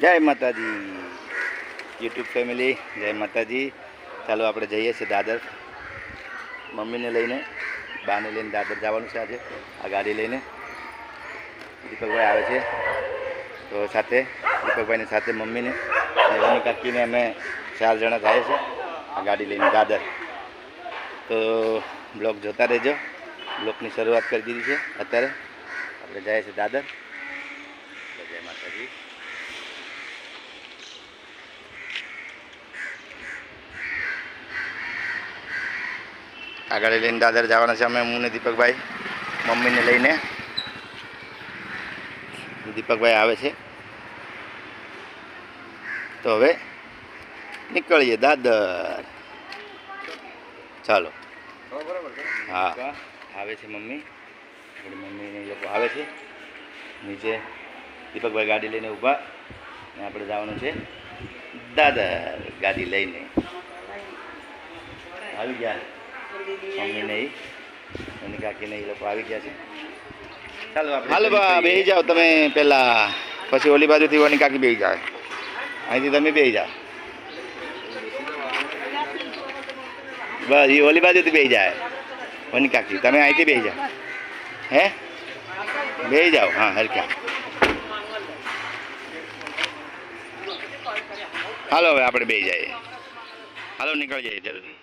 જય માતાજી. YouTube family જય માતાજી. ચાલો આપણે જઈએ છીએ દાદર મમ્મીને લઈને, બાને લઈને દાદર જવાનું છે આજે, આ ગાડી લઈને. દીપકભાઈ આવે છે. તો સાથે દીપકભાઈની સાથે મમ્મીને વની કાકીને અમે ચાર જણા થાય છે, આ ગાડી લઈને દાદર. તો બ્લોગ જોતા રહેજો. બ્લોગની શરૂઆત કરી દીધી છે. અત્યારે આપણે જાય છે દાદર. જય માતાજી. આગળ લઈને દાદર જવાના છે અમે, હું ને દીપકભાઈ, મમ્મીને લઈને. દીપકભાઈ આવે છે. તો હવે નીકળીએ દાદર. ચાલો. હા, આવે છે મમ્મી. મમ્મીને લોકો આવે છે. નીચે દીપકભાઈ ગાડી લઈને ઊભા. ને આપણે જવાનું છે દાદર ગાડી લઈને. આવી ગયા. મમ્મીને નહીં એની કાકીને એ લોકો આવી ગયા છે. ચાલો આપણે હાલો બા બેસી જાઓ તમે પહેલાં પછી ઓલી બાજુથી ઓની કાકી બેસી જાય. અહીંથી તમે બેસી જાઓ. બસ એ ઓલી બાજુથી બેસી જાય. ઓની કાકી તમે અહીંથી બેસી જાઓ. હે? બેસી જાઓ. હા હરકા હાલો હવે આપણે બે જઈએ. હાલો નીકળી જઈએ જલ્દી.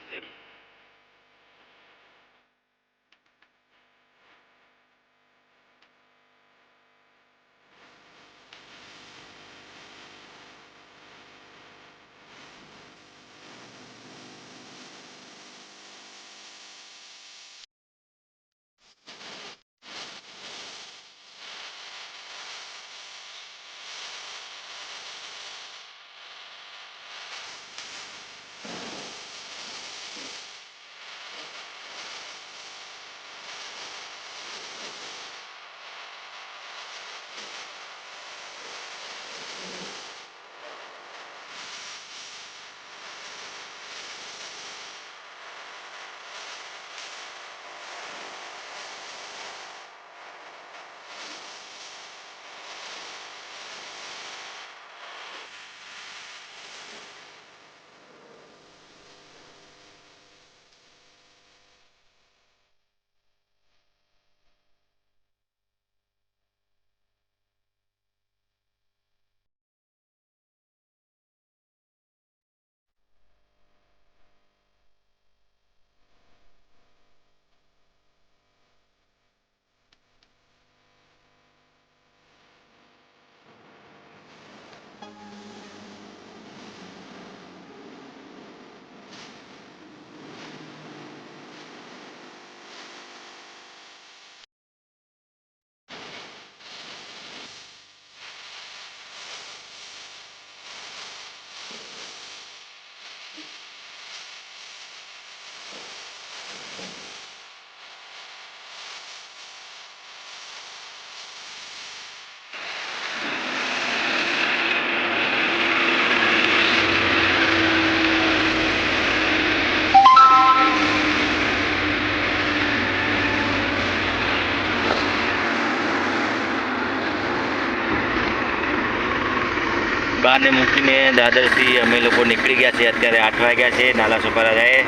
બાને મૂકીને દાદરથી અમે લોકો નીકળી ગયા છીએ. અત્યારે આઠ વાગ્યા છે, નાલા સોપારા જાય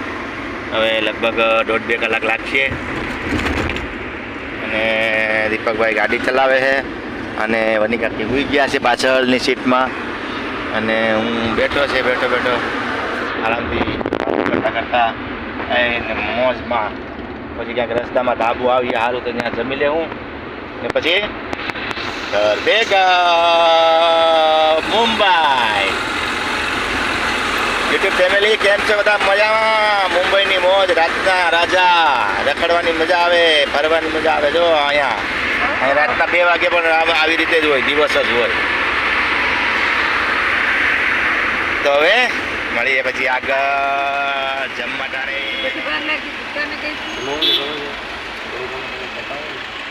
હવે લગભગ દોઢ બે કલાક લાગશે. અને દીપકભાઈ ગાડી ચલાવે છે અને વની કાકી હોઈ ગયા છે પાછળની સીટમાં. અને હું બેઠો છે, બેઠો બેઠો. આરામથી કરતાં કરતાં એને મોજમાં પછી ક્યાંક રસ્તામાં ધાબુ આવી સારું તો ત્યાં જમી લેવું. ને પછી ઘર ભેગા. યુટ્યુબ ફેમિલી કેમ છે બધા? મજામાં. મુંબઈની મોજ, રાતના રાજા. રખડવાની મજા આવે, ફરવાની મજા આવે. જો અહીંયા. અહીં રાતના બે વાગે પણ આવી રીતે જ હોય, દિવસ જ હોય. તો હવે મળીએ પછી આગળ. જમવા તારે.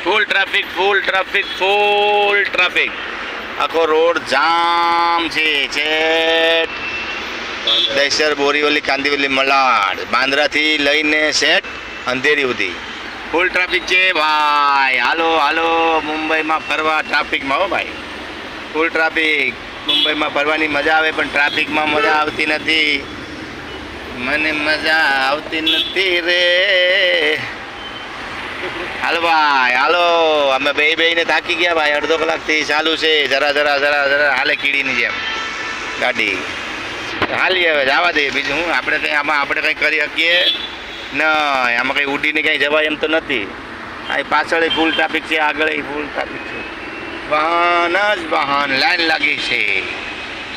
Full traffic full traffic full traffic આખો રોડ જામ છે. છે દહેસર બોરીવલી, કાંદીવલી, મલાડ. બાંદ્રાથી લઈને સેટ અંધેરી સુધી. ફૂલ ટ્રાફિક છે ભાઈ. હાલો હાલો. મુંબઈમાં ફરવા ટ્રાફિકમાં હો ભાઈ. ફૂલ ટ્રાફિક મુંબઈમાં ફરવાની મજા આવે, પણ ટ્રાફિકમાં મજા આવતી નથી. મને મજા આવતી નથી રે. હાલો ભાઈ, હાલો. અમે બે બેને થાકી ગયા ભાઈ. અડધો કલાકથી ચાલુ છે. જરા જરા જરા જરા. હાલે કીડીની જેમ. ગાડી. હાલી હવે, જવા દઈએ. બીજું હું, આપણે કંઈ, આમાં આપણે કંઈ કરી શકીએ ન આમાં કંઈ ઉડીને ક્યાંય જવાય એમ તો નથી. આ પાછળ ફૂલ ટ્રાફિક છે, આગળ ફૂલ ટ્રાફિક છે. વાહન જ વાહન, લાઈન લાગી છે.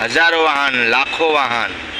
હજારો વાહન, લાખો વાહન.